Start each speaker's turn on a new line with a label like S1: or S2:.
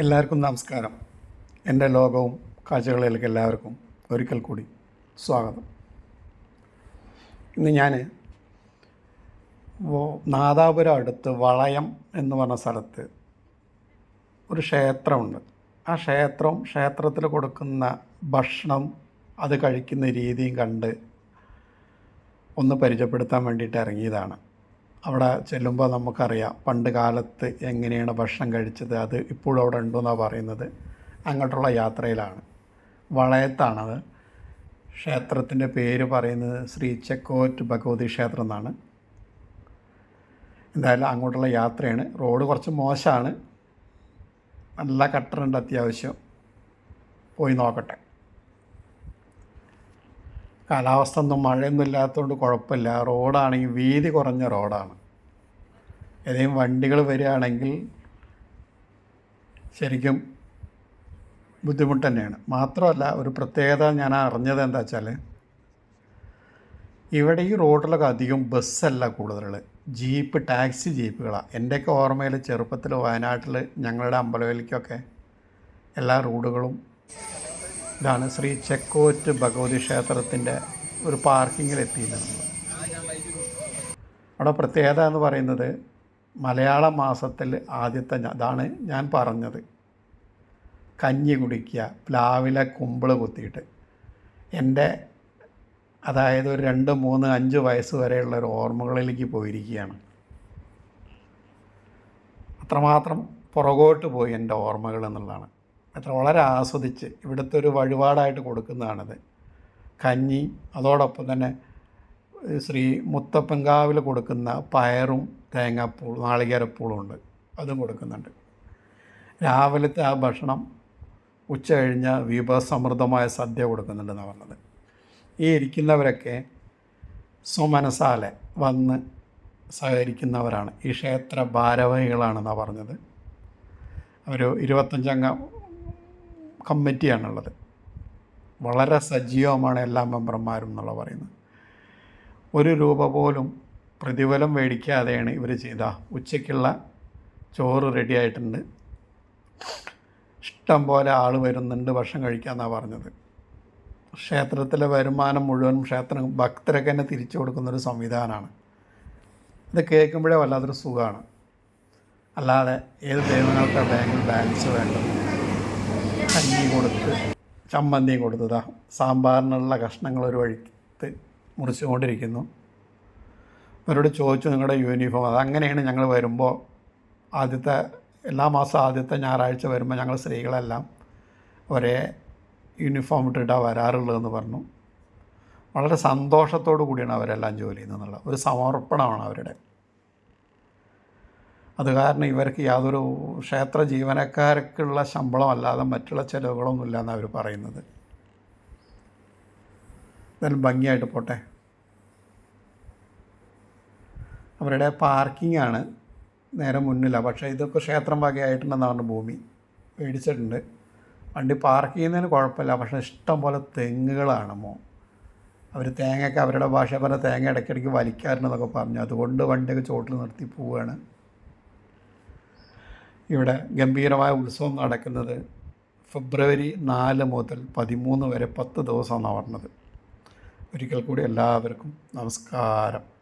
S1: എല്ലാവർക്കും നമസ്കാരം. എന്റെ ലോകവും കാഴ്ചകളിലേക്ക് എല്ലാവർക്കും ഒരിക്കൽ കൂടി സ്വാഗതം. ഇന്ന് ഞാൻ നാദാപുരം അടുത്ത് വളയം എന്ന് പറഞ്ഞ സ്ഥലത്ത് ഒരു ക്ഷേത്രമുണ്ട്. ആ ക്ഷേത്രവും ക്ഷേത്രത്തിൽ കൊടുക്കുന്ന ഭക്ഷണം അത് കഴിക്കുന്ന രീതിയും കണ്ട് ഒന്ന് പരിചയപ്പെടുത്താൻ വേണ്ടിയിട്ട് ഇറങ്ങിയതാണ്. അവിടെ ചെല്ലുമ്പോൾ നമുക്കറിയാം പണ്ട് കാലത്ത് എങ്ങനെയാണ് ഭക്ഷണം കഴിച്ചത് അത് ഇപ്പോഴും അവിടെ ഉണ്ടെന്നാണ് പറയുന്നത്. അങ്ങോട്ടുള്ള യാത്രയിലാണ്. വളയത്താണത്. ക്ഷേത്രത്തിന്റെ പേര് പറയുന്നത് ശ്രീ ചെക്കോറ്റ് ഭഗവതി ക്ഷേത്രം എന്നാണ്. എന്തായാലും അങ്ങോട്ടുള്ള യാത്രയാണ്. റോഡ് കുറച്ച് മോശമാണ്. നല്ല കട്ടറുണ്ട് അത്യാവശ്യം. പോയി നോക്കട്ടെ. കാലാവസ്ഥ ഒന്നും മഴയൊന്നും ഇല്ലാത്തതുകൊണ്ട് കുഴപ്പമില്ല. റോഡാണെങ്കിൽ വീതി കുറഞ്ഞ റോഡാണ്. ഏതെങ്കിലും വണ്ടികൾ വരികയാണെങ്കിൽ ശരിക്കും ബുദ്ധിമുട്ട് തന്നെയാണ്. മാത്രമല്ല ഒരു പ്രത്യേകത ഞാൻ അറിഞ്ഞത് എന്താ വെച്ചാൽ ഇവിടെ ഈ റോഡിലൊക്കെ അധികം ബസ്സല്ല കൂടുതലുള്ളത് ജീപ്പ് ടാക്സി ജീപ്പുകളാണ് എന്റെയൊക്കെ ഓർമ്മയിൽ ചെറുപ്പത്തിൽ വയനാട്ടിൽ ഞങ്ങളുടെ അമ്പലവേലിക്കൊക്കെ എല്ലാ റോഡുകളും ഇതാണ് ശ്രീ ചെക്കോറ്റ് ഭഗവതി ക്ഷേത്രത്തിന്റെ ഒരു പാർക്കിങ്ങിൽ എത്തിയിട്ടുണ്ട് അവിടെ പ്രത്യേകത എന്ന് പറയുന്നത് മലയാള മാസത്തിൽ ആദ്യത്തെ അതാണ് ഞാൻ പറഞ്ഞത്. കഞ്ഞി കുടിക്കുക പ്ലാവിലെ കുമ്പിൾ കുത്തിയിട്ട്. എന്റെ അതായത് ഒരു രണ്ട് മൂന്ന് അഞ്ച് വയസ്സ് വരെയുള്ള ഒരു ഓർമ്മകളിലേക്ക് പോയിരിക്കുകയാണ്. അത്രമാത്രം പുറകോട്ട് പോയി എന്റെ ഓർമ്മകൾ എന്നുള്ളതാണ്. അത്ര വളരെ ആസ്വദിച്ച് ഇവിടുത്തെ ഒരു വഴിപാടായിട്ട് കൊടുക്കുന്നതാണത്. കഞ്ഞി അതോടൊപ്പം തന്നെ ശ്രീ മുത്തപ്പൻകാവിൽ കൊടുക്കുന്ന പയറും തേങ്ങാപ്പൂൾ നാളികേരപ്പൂളും ഉണ്ട് അതും കൊടുക്കുന്നുണ്ട്. രാവിലത്തെ ആ ഭക്ഷണം ഉച്ച കഴിഞ്ഞ വിഭവസമൃദ്ധമായ സദ്യ കൊടുക്കുന്നുണ്ടെന്നാണ് പറഞ്ഞത്. ഈ ഇരിക്കുന്നവരൊക്കെ സ്വമനസാലെ വന്ന് സഹകരിക്കുന്നവരാണ്. ഈ ക്ഷേത്ര ഭാരവാഹികളാണെന്നാണ് പറഞ്ഞത്. ഒരു ഇരുപത്തഞ്ചംഗ കമ്മിറ്റിയാണുള്ളത്. വളരെ സജീവമാണ് എല്ലാ മെമ്പർമാരും എന്നുള്ള പറയുന്നത്. ഒരു രൂപ പോലും പ്രതിഫലം മേടിക്കാതെയാണ് ഇവർ ചെയ്ത. ഉച്ചയ്ക്കുള്ള ചോറ് റെഡിയായിട്ടുണ്ട് ഇഷ്ടം പോലെ ആൾ വരുന്നുണ്ട് ഭക്ഷണം കഴിക്കാമെന്നാണ് പറഞ്ഞത്. ക്ഷേത്രത്തിലെ വരുമാനം മുഴുവൻ ക്ഷേത്രം ഭക്തരൊക്കെ തന്നെ തിരിച്ചു കൊടുക്കുന്നൊരു സംവിധാനമാണ്. ഇത് കേൾക്കുമ്പോഴേ വല്ലാത്തൊരു സുഖമാണ്. അല്ലാതെ ഏത് ദൈവങ്ങൾക്ക് ബാങ്കിൽ ബാലൻസ് വേണ്ടത്? കഞ്ഞി കൊടുത്ത് ചമ്മന്തി കൊടുത്തതാ. സാമ്പാറിനുള്ള കഷ്ണങ്ങൾ ഒരു വഴിക്ക് മുറിച്ചുകൊണ്ടിരിക്കുന്നു. അവരോട് ചോദിച്ചു നിങ്ങളുടെ യൂണിഫോം? അത് അങ്ങനെയാണ് ഞങ്ങൾ വരുമ്പോൾ ആദ്യത്തെ എല്ലാ മാസം ആദ്യത്തെ ഞായറാഴ്ച വരുമ്പോൾ ഞങ്ങൾ സ്ത്രീകളെല്ലാം ഒരേ യൂണിഫോം ഇട്ടിട്ടാണ് വരാറുള്ളതെന്ന് പറഞ്ഞു. വളരെ സന്തോഷത്തോടു കൂടിയാണ് അവരെല്ലാം ജോലി ചെയ്യുന്നതെന്നുള്ള ഒരു സമർപ്പണമാണ് അവരുടെ. അത് കാരണം ഇവർക്ക് യാതൊരു ക്ഷേത്ര ജീവനക്കാർക്കുള്ള ശമ്പളം അല്ലാതെ മറ്റുള്ള ചിലവുകളൊന്നും ഇല്ല എന്നാണ് അവർ പറയുന്നത്. എന്തായാലും ഭംഗിയായിട്ട് പോട്ടെ. അവരുടെ പാർക്കിംഗ് ആണ് നേരെ മുന്നിലാണ് പക്ഷേ ഇതൊക്കെ ക്ഷേത്രം വകയായിട്ടുണ്ടെന്നാണ് ഭൂമി മേടിച്ചിട്ടുണ്ട് വണ്ടി പാർക്ക് ചെയ്യുന്നതിന് കുഴപ്പമില്ല. പക്ഷേ ഇഷ്ടം പോലെ തെങ്ങുകളാണ് മോ. അവർ തേങ്ങയൊക്കെ അവരുടെ ഭാഷ പറഞ്ഞ തേങ്ങ ഇടയ്ക്കിടയ്ക്ക് വലിക്കാറുണ്ടെന്നൊക്കെ പറഞ്ഞു. അതുകൊണ്ട് വണ്ടിയൊക്കെ ചോട്ടിൽ നിർത്തി പോവുകയാണ്. ഇവിടെ ഗംഭീരമായ ഉത്സവം നടക്കുന്നത് ഫെബ്രുവരി നാല് മുതൽ പതിമൂന്ന് വരെ പത്ത് ദിവസമാണ് പറഞ്ഞത് ഒരിക്കൽ കൂടി എല്ലാവർക്കും നമസ്കാരം.